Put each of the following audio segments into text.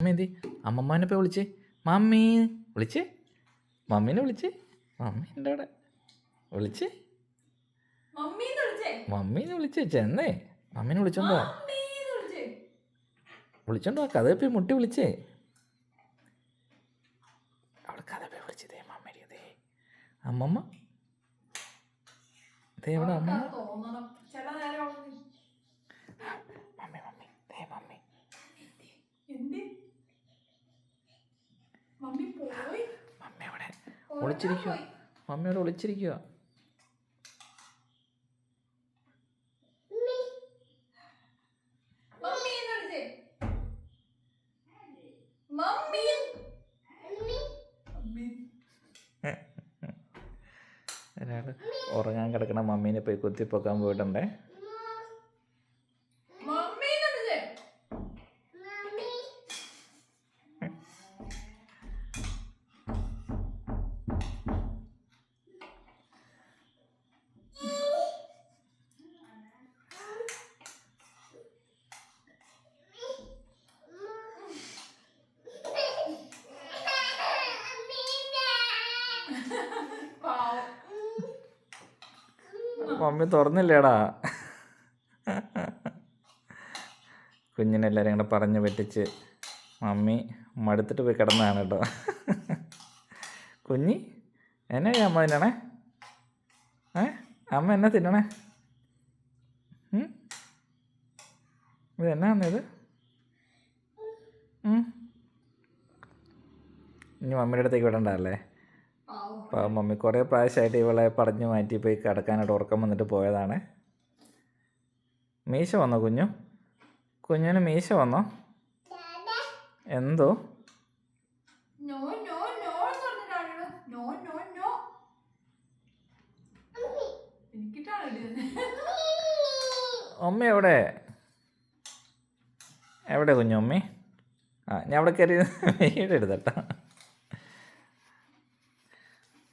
അമ്മ എന്തി അമ്മമ്മേനെ പോയി വിളിച്ച്? മമ്മി. വിളിച്ച്? മമ്മീനെ വിളിച്ച്? മമ്മി എന്റെ അവിടെ. വിളിച്ച്? മമ്മീനെ വിളിച്ചേ? ചെന്നേ. മമ്മീനെ വിളിച്ചോണ്ടോ വിളിച്ചോണ്ടോ കഥ പോയി മുട്ടി വിളിച്ചേ. അവൾ കഥ പോയി വിളിച്ചതേ മമ്മരി അതേ അമ്മമ്മ? ദേ എവിടെ അമ്മ. മമ്മ ഇവിടെ ഒളിച്ചിരിക്കുക മമ്മ ഇവിടെ ഒളിച്ചിരിക്കുക ഒരാൾ ഉറങ്ങാൻ കിടക്കണ മമ്മീനെ പോയി കുത്തിപ്പൊക്കാൻ പോയിട്ടുണ്ടേ. മമ്മി തുറന്നില്ലേടാ. കുഞ്ഞിനെല്ലാവരും കൂടെ പറഞ്ഞു പറ്റിച്ച് മമ്മി മടുത്തിട്ട് പോയി കിടന്നതാണ് കേട്ടോ. കുഞ്ഞി എന്നെ അമ്മ തിന്നണേ? ഏ? അമ്മ എന്നെ തിന്നണേ? ഇത് എന്നാന്ന് ഇത്? ഇനി മമ്മിയുടെ അടുത്തേക്ക് വിടണ്ടല്ലേ അപ്പോൾ മമ്മി കുറേ പ്രാവശ്യമായിട്ട് ഇവളെ പറഞ്ഞു മാറ്റി പോയി കിടക്കാനായിട്ട് ഉറക്കം വന്നിട്ട് പോയതാണ്. മീശ വന്നോ കുഞ്ഞു? കുഞ്ഞിന് മീശ വന്നോ? എന്തോ? അമ്മ എവിടെ? എവിടെ കുഞ്ഞു അമ്മി ആ ഞാൻ അവിടെ കയറി വീടെടുത്തട്ടാ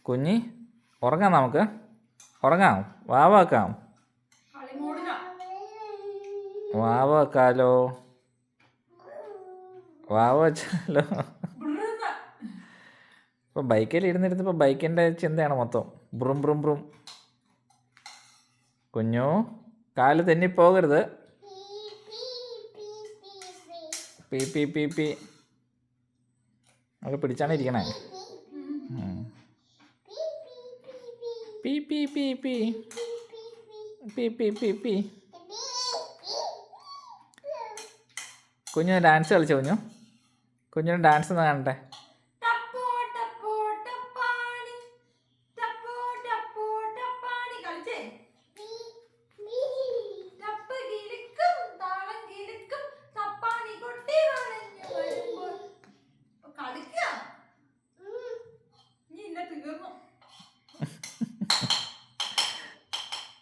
കുഞ്ഞി ഉറങ്ങാം നമുക്ക്. ഉറങ്ങാം. വാവാക്കാം. വാവാക്കാലോ. വാവാച്ചാലോ. ഇപ്പോൾ ബൈക്കിൽ ഇരുന്നിരുന്നപ്പോൾ ബൈക്കിന്റെ ചിന്തയാണ് മൊത്തം. ബ്രും ബ്രും ബ്രും. കുഞ്ഞു കാൽ തെന്നിപ്പോകരുത് പി പി പി പി. അവിടെ പിടിച്ചാണ് ഇരിക്കണേ. പി പി പി പി. പി പി പി പി. കുഞ്ഞു ഡാൻസ് കളിച്ചു കുഞ്ഞു? കുഞ്ഞിന് ഡാൻസ് ഒന്ന് കാണട്ടെ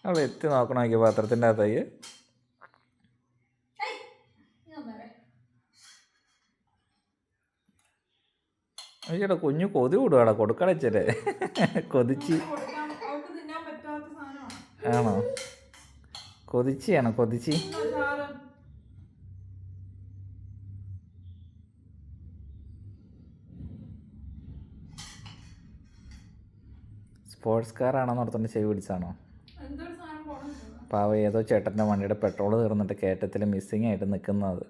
അവൾ എത്തി നോക്കണമെങ്കിൽ പാത്രത്തിന്റെ അകത്തായി. ചേട്ടാ കുഞ്ഞു കൊതി വിടുവാടാ കൊടുക്കടച്ചേ കൊതിച്ച്. ആണോ? കൊതിച്ച്. കൊതിച്ചാണ് കൊതിച്ച് സ്പോർട്സ് കാറാണെന്ന് നടത്തുന്ന ചെവി പിടിച്ചാണോ? പാവ ഏതോ ചേട്ടന്റെ വണ്ടിയുടെ പെട്രോൾ തീർന്നിട്ട് കയറ്റത്തിൽ മിസ്സിങ് ആയിട്ട് നിൽക്കുന്നത്